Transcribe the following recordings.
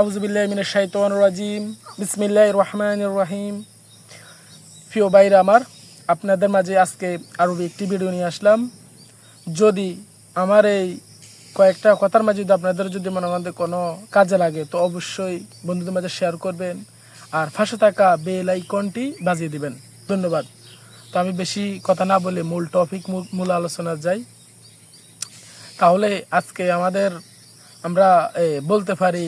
আউজবিল্লাহ মিনা শাইতান রাজিম। বিসমিল্লাহ রহমান রহিম। প্রিয় বাইরে আমার, আপনাদের মাঝে আজকে আরও একটি ভিডিও নিয়ে আসলাম। যদি আমার এই কয়েকটা কথার মাঝে যদি আপনাদের যদি মনে করেন যে কোনো কাজে লাগে, তো অবশ্যই বন্ধুদের মাঝে শেয়ার করবেন আর ফাঁসে থাকা বেল আইকনটি বাজিয়ে দিবেন। ধন্যবাদ। তো আমি বেশি কথা না বলে মূল টপিক মূল আলোচনা যাই। তাহলে আজকে আমাদের আমরা বলতে পারি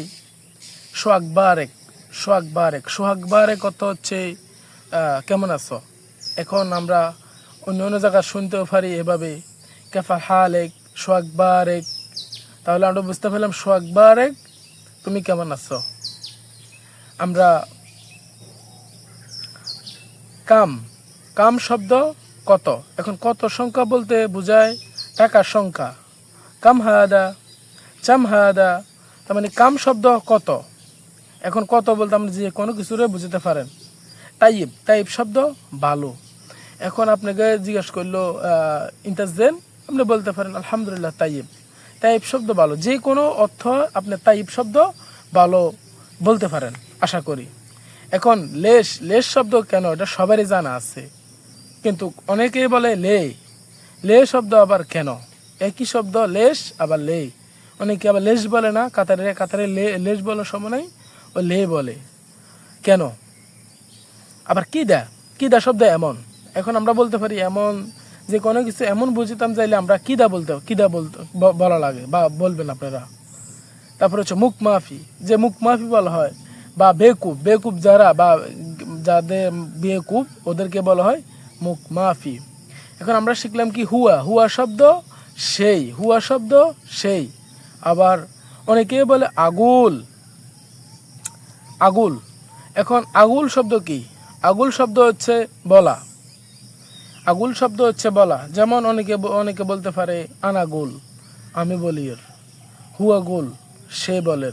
সোহাগ বারেক সোহাগ বারেক সোহাগ বারেক অর্থ হচ্ছে কেমন আছো? এখন আমরা অন্য অন্য জায়গায় শুনতেও পারি এভাবে কেফা হালেক সোহাগ বারেক তাহলে আমরা বুঝতে পারলাম সোহাগ বারেক তুমি কেমন আছো? আমরা কাম কাম শব্দ কত? এখন কত সংখ্যা বলতে বোঝায় টাকার সংখ্যা। কাম হাদা, চাম হাদা, তার মানে কাম শব্দ কত? এখন কত বলতে আপনি যে কোনো কিছুরে বুঝতে পারেন। তাইব তাইব শব্দ ভালো। এখন আপনাকে জিজ্ঞেস করল ইন্টারেস্ট দেন আপনি বলতে পারেন, আলহামদুলিল্লাহ তাইব তাইব শব্দ ভালো। যে কোনো অর্থ আপনি তাইব শব্দ ভালো বলতে পারেন, আশা করি। এখন লেশ লেশ শব্দ কেন? এটা সবারই জানা আছে। কিন্তু অনেকেই বলে লে। লে শব্দ আবার কেন? একই শব্দ লেশ, আবার লে। অনেকে আবার লেশ বলে না, কাতারে কাতারে লেশ বলার সময় নাই। ও লে বলে। কেন? আবার কি দা কি দা শব্দ এমন। এখন আমরা বলতে পারি এমন যে কোনো কিছু এমন বুঝিতাম চাইলে আমরা কিদা বলতে কিদা বলতে বলা লাগে বা বলবেন আপনারা। তারপরে হচ্ছে মুখ মাফি। যে মুখ মাফি বলা হয় বা বেকুব বেকুব যারা বা যাদের বেকুব ওদেরকে বলা হয় মুখ মাফি। এখন আমরা শিখলাম কি হুয়া। হুয়া শব্দ সেই। হুয়া শব্দ সেই। আবার অনেকে বলে আগুল। আগুল। এখন আগুল শব্দ কি? আগুল শব্দ হচ্ছে বলা। আগুল শব্দ হচ্ছে বলা। যেমন অনেকে অনেকে বলতে পারে আনাগুল আমি বলি এর। হুয়াগুল সে বলের।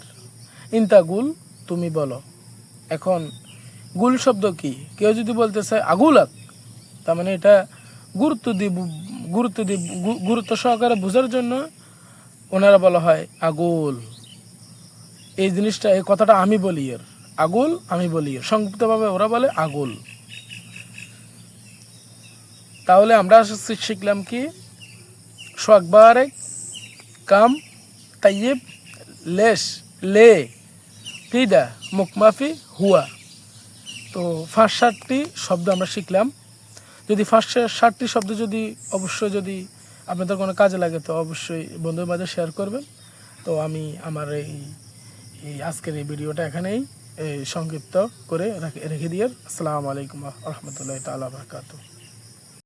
ইন্তা গুল, তুমি বলো। এখন গুল শব্দ কি? কেউ যদি বলতে চায় আগুলাক তার মানে এটা গুরুত্ব দি গুরুত্ব দি গুরুত্ব সহকারে বোঝার জন্য ওনারা বলা হয়, আগুল। এই জিনিসটা, এই কথাটা আমি বলি এর। আগুল, আমি বলি। সংক্ষিপ্তভাবে ওরা বলে আগুল। তাহলে আমরা শিখলাম কি? সোয়াকবারেক কাম তাইব লেশ লে কিদা মুখমাফি হুয়া। তো ফার্স্ট ষাটটি শব্দ আমরা শিখলাম। যদি ফার্স্ট ষাটটি শব্দ যদি অবশ্যই যদি আপনাদের কোনো কাজে লাগে, তো অবশ্যই বন্ধুদের মাঝে শেয়ার করবেন। তো আমি আমার এই আজকের এই ভিডিওটা এখানেই। সংক্ষিপ্ত করে রেখে দিয়ে আসসালামু আলাইকুম রহমতুল্লাহ তালা বরকাতু